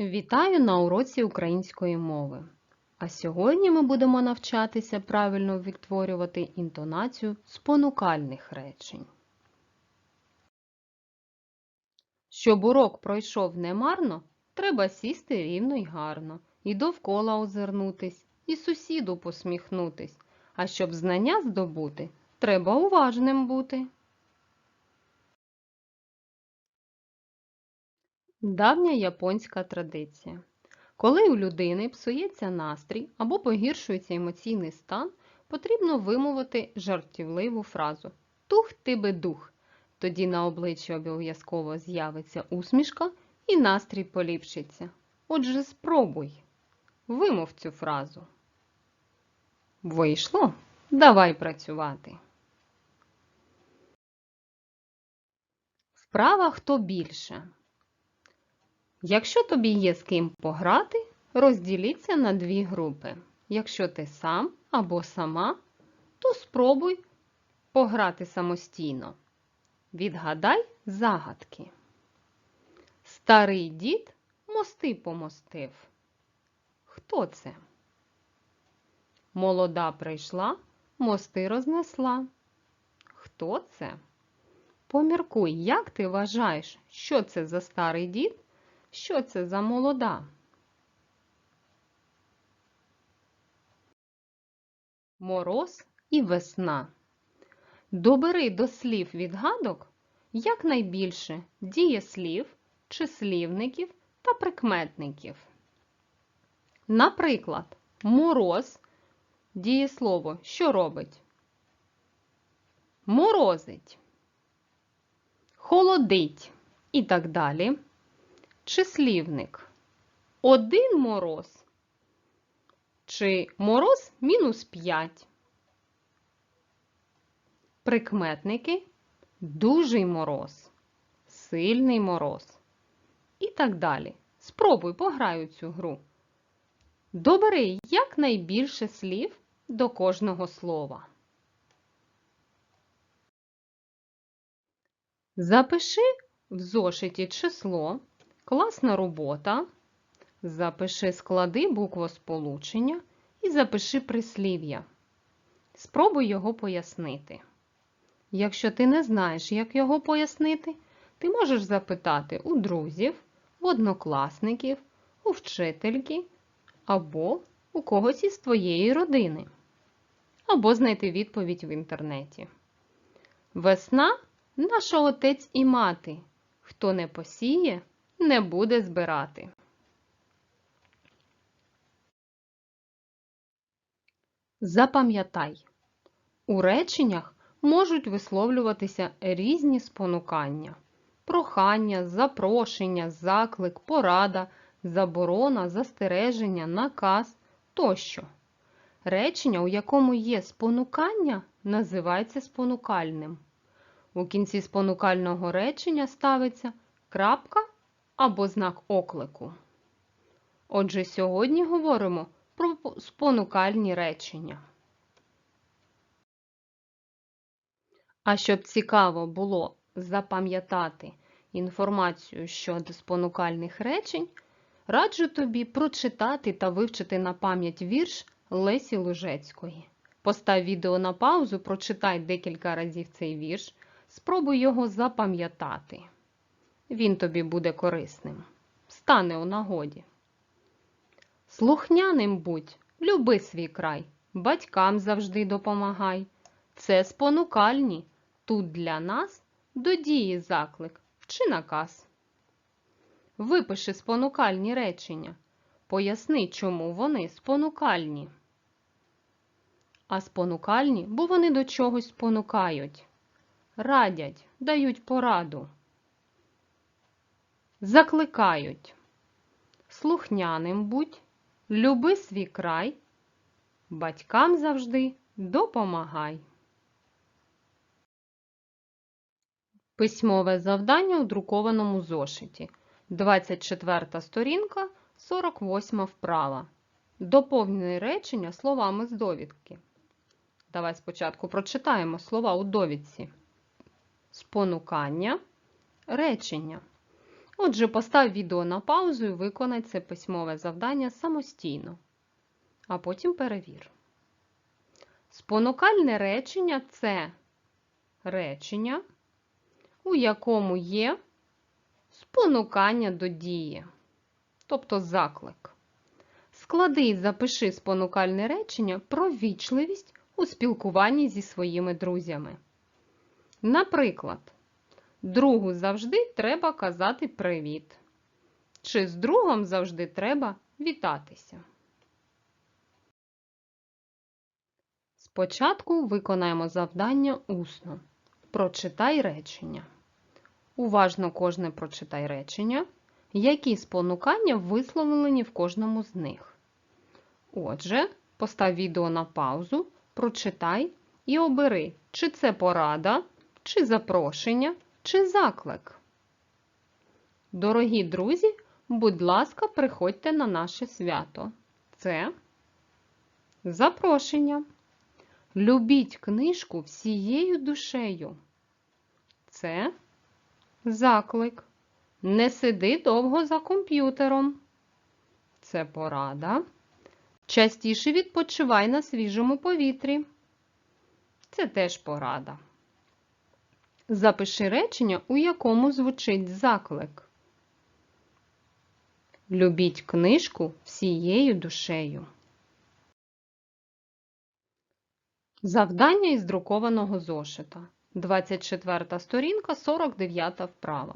Вітаю на уроці української мови. А сьогодні ми будемо навчатися правильно відтворювати інтонацію спонукальних речень. Щоб урок пройшов немарно, треба сісти рівно й гарно, і довкола озирнутись, і сусіду посміхнутись. А щоб знання здобути, треба уважним бути. Давня японська традиція. Коли у людини псується настрій або погіршується емоційний стан, потрібно вимовити жартівливу фразу Тух ти дух. Тоді на обличчі обов'язково з'явиться усмішка і настрій поліпшиться. Отже, спробуй. Вимов цю фразу. Вийшло? Давай працювати. Вправа хто більше. Якщо тобі є з ким пограти, розділіться на дві групи. Якщо ти сам або сама, то спробуй пограти самостійно. Відгадай загадки. Старий дід мости помостив. Хто це? Молода прийшла, мости рознесла. Хто це? Поміркуй, як ти вважаєш, що це за старий дід? Що це за молода? Мороз і весна. Добери до слів відгадок якнайбільше дієслів, числівників та прикметників. Наприклад, мороз дієслово що робить? Морозить, холодить і так далі числівник. Один мороз чи мороз мінус 5. Прикметники дужий мороз, сильний мороз і так далі. Спробуй пограю цю гру. Добери якнайбільше слів до кожного слова. Запиши в зошиті число Класна робота. Запиши склади буквосполучення і запиши прислів'я. Спробуй його пояснити. Якщо ти не знаєш, як його пояснити, ти можеш запитати у друзів, в однокласників, у вчительки або у когось із твоєї родини, або знайти відповідь в інтернеті. Весна наша отець і мати. Хто не посіє, не буде збирати. Запам'ятай, у реченнях можуть висловлюватися різні спонукання, прохання, запрошення, заклик, порада, заборона, застереження, наказ тощо. Речення, у якому є спонукання, називається спонукальним. У кінці спонукального речення ставиться крапка або знак оклику. Отже, сьогодні говоримо про спонукальні речення. А щоб цікаво було запам'ятати інформацію щодо спонукальних речень, раджу тобі прочитати та вивчити на пам'ять вірш Лесі Лужецької. Постав відео на паузу, прочитай декілька разів цей вірш, спробуй його запам'ятати він тобі буде корисним, стане у нагоді. Слухняним будь, люби свій край, батькам завжди допомагай. Це спонукальні, тут для нас до дії заклик, вчи наказ. Випиши спонукальні речення, поясни, чому вони спонукальні. А спонукальні, бо вони до чогось спонукають, радять, дають пораду закликають слухняним будь, люби свій край, батькам завжди допомагай. Письмове завдання у друкованому зошиті. 24 сторінка, 48 вправа. Доповнене речення словами з довідки. Давай спочатку прочитаємо слова у довідці. Спонукання, речення. Отже, постав відео на паузу і виконай це письмове завдання самостійно, а потім перевір. Спонукальне речення це речення, у якому є спонукання до дії, тобто заклик. Склади і запиши спонукальне речення про вічливість у спілкуванні зі своїми друзями. Наприклад, другу завжди треба казати привіт. Чи з другом завжди треба вітатися. Спочатку виконаємо завдання усно. Прочитай речення. Уважно кожне прочитай речення, які спонукання висловлені в кожному з них. Отже, постав відео на паузу, прочитай і обери, чи це порада, чи запрошення, чи заклик. Дорогі друзі, будь ласка, приходьте на наше свято. Це запрошення. Любіть книжку всією душею. Це заклик. Не сиди довго за комп'ютером. Це порада. Частіше відпочивай на свіжому повітрі. Це теж порада. Запиши речення, у якому звучить заклик. Любіть книжку всією душею. Завдання із друкованого зошита. 24 сторінка, 49 вправа.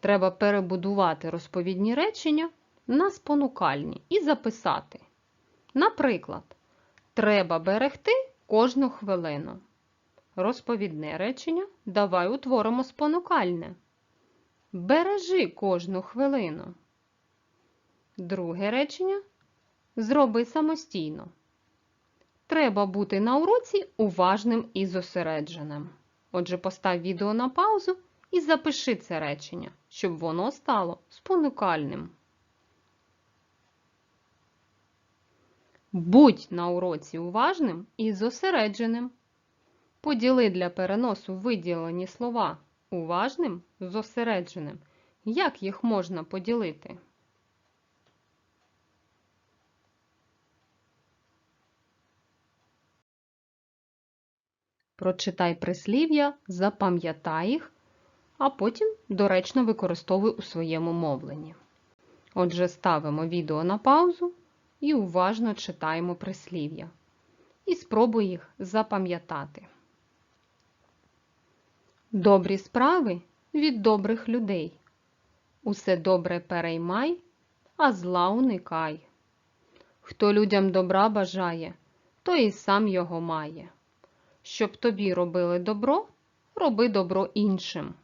Треба перебудувати розповідні речення на спонукальні і записати. Наприклад, треба берегти кожну хвилину. Розповідне речення давай утворимо спонукальне. Бережи кожну хвилину. Друге речення зроби самостійно. Треба бути на уроці уважним і зосередженим. Отже, постав відео на паузу і запиши це речення, щоб воно стало спонукальним. Будь на уроці уважним і зосередженим. Поділи для переносу виділені слова уважним, зосередженим. Як їх можна поділити? Прочитай прислів'я, запам'ятай їх, а потім доречно використовуй у своєму мовленні. Отже, ставимо відео на паузу і уважно читаємо прислів'я. І спробуй їх запам'ятати. Добрі справи від добрих людей. Усе добре переймай, а зла уникай. Хто людям добра бажає, той і сам його має. Щоб тобі робили добро, роби добро іншим.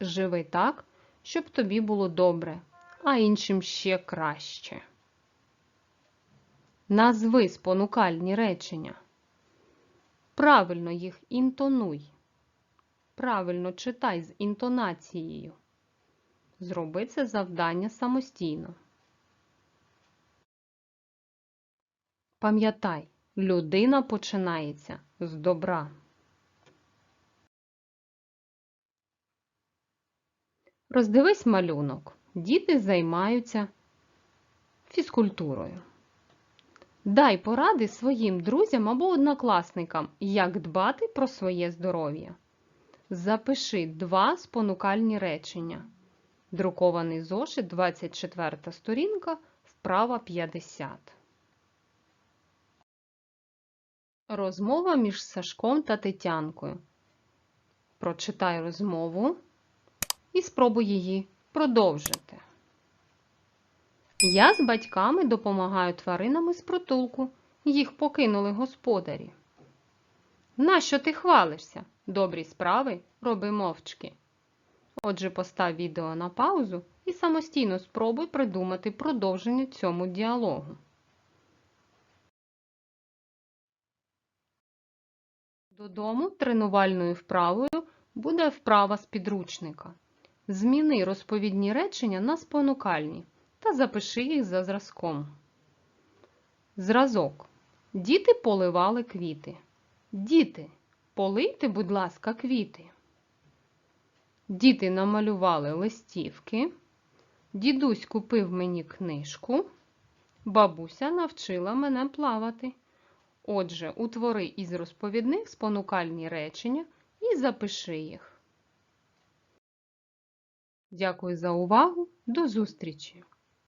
Живи так, щоб тобі було добре, а іншим ще краще. Назви спонукальні речення. Правильно їх інтонуй. Правильно читай з інтонацією. Зроби це завдання самостійно. Пам'ятай, людина починається з добра. Роздивись малюнок. Діти займаються фізкультурою. Дай поради своїм друзям або однокласникам, як дбати про своє здоров'я. Запиши два спонукальні речення. Друкований зошит, 24 сторінка, вправа 50. Розмова між Сашком та Тетянкою. Прочитай розмову і спробуй її продовжити. Я з батьками допомагаю тваринам із притулку. Їх покинули господарі. Нащо ти хвалишся? Добрі справи роби мовчки. Отже, постав відео на паузу і самостійно спробуй придумати продовження цьому діалогу. Додому тренувальною вправою буде вправа з підручника. Зміни розповідні речення на спонукальні та запиши їх за зразком. Зразок. Діти поливали квіти. Діти, полийте, будь ласка, квіти. Діти намалювали листівки. Дідусь купив мені книжку. Бабуся навчила мене плавати. Отже, утвори із розповідних спонукальні речення і запиши їх. Дякую за увагу. До зустрічі!